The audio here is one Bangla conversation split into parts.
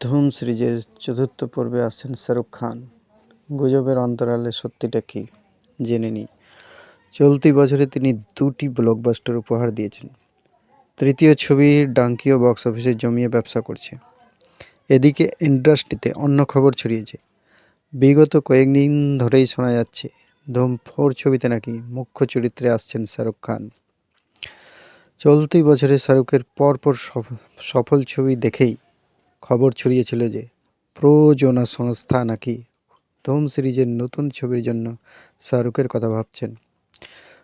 ধুম সিরিজের চতুর্থ পর্বে আসছেন শাহরুখ খান। গুজবের অন্তরালে সত্যিটা কী জেনে নিই। চলতি বছরে তিনি দুটি ব্লকবাস্টার উপহার দিয়েছেন। তৃতীয় ছবির ডাঙ্কিও বক্স অফিসে জমিয়ে ব্যবসা করছে। এদিকে ইন্ডাস্ট্রিতে অন্য খবর ছড়িয়েছে। বিগত কয়েকদিন ধরেই শোনা যাচ্ছে, ধুম ফোর ছবিতে নাকি মুখ্য চরিত্রে আসছেন শাহরুখ খান। চলতি বছরে শাহরুখের পরপর সফ- সফল ছবি দেখেই খবর ছড়িয়েছিল যে প্রযোজনা সংস্থা নাকি ধুম সিরিজের নতুন ছবির জন্য শাহরুখের কথা ভাবছেন।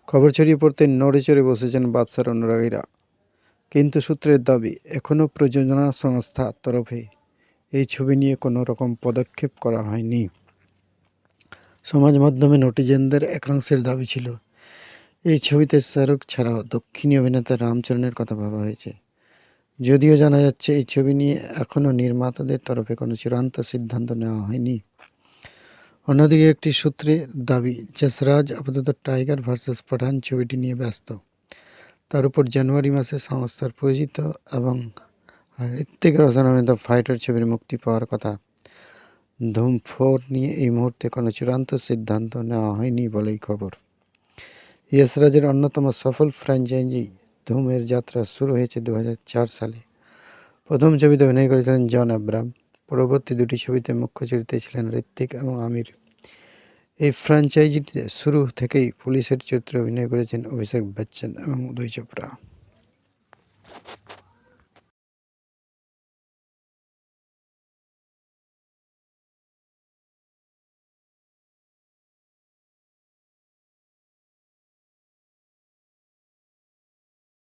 খবর ছড়িয়ে পড়তে নড়ে চড়ে বসেছেন বাদশার অনুরাগীরা। কিন্তু সূত্রের দাবি এখনও প্রযোজনা সংস্থার তরফে এই ছবি নিয়ে কোনো রকম পদক্ষেপ করা হয়নি। সমাজ মাধ্যমে নটিজেনদের একাংশের দাবি ছিল, এই ছবিতে শাহরুখ ছাড়াও দক্ষিণী অভিনেতা রামচরণের কথা ভাবা হয়েছে। যদিও জানা যাচ্ছে, এই ছবি নিয়ে এখনও নির্মাতাদের তরফে কোনো চূড়ান্ত সিদ্ধান্ত নেওয়া হয়নি। অন্যদিকে একটি সূত্রের দাবি, যশরাজ আপাতত টাইগার ভার্সেস পাঠান ছবিটি নিয়ে ব্যস্ত। তার উপর জানুয়ারি মাসে সংস্থার প্রযোজিত এবং ঋত্বিক অভিনীত ফাইটার ছবির মুক্তি পাওয়ার কথা। ধুম ফোর নিয়ে এই মুহূর্তে কোনো চূড়ান্ত সিদ্ধান্ত নেওয়া হয়নি বলেই খবর। ইয়েসরাজের অন্যতম সফল ফ্র্যাঞ্চাইজি ধুমের যাত্রা শুরু হয়েছে দু হাজার চার সালে। প্রথম ছবিতে অভিনয় করেছিলেন জন আব্রাম পরবর্তী দুটি ছবিতে মুখ্য চরিত্রে ছিলেন ঋত্বিক এবং আমির। এই ফ্র্যাঞ্চাইজিটিতে শুরু থেকেই পুলিশের চরিত্রে অভিনয় করেছেন অভিষেক বচ্চন এবং উদয় চোপড়া।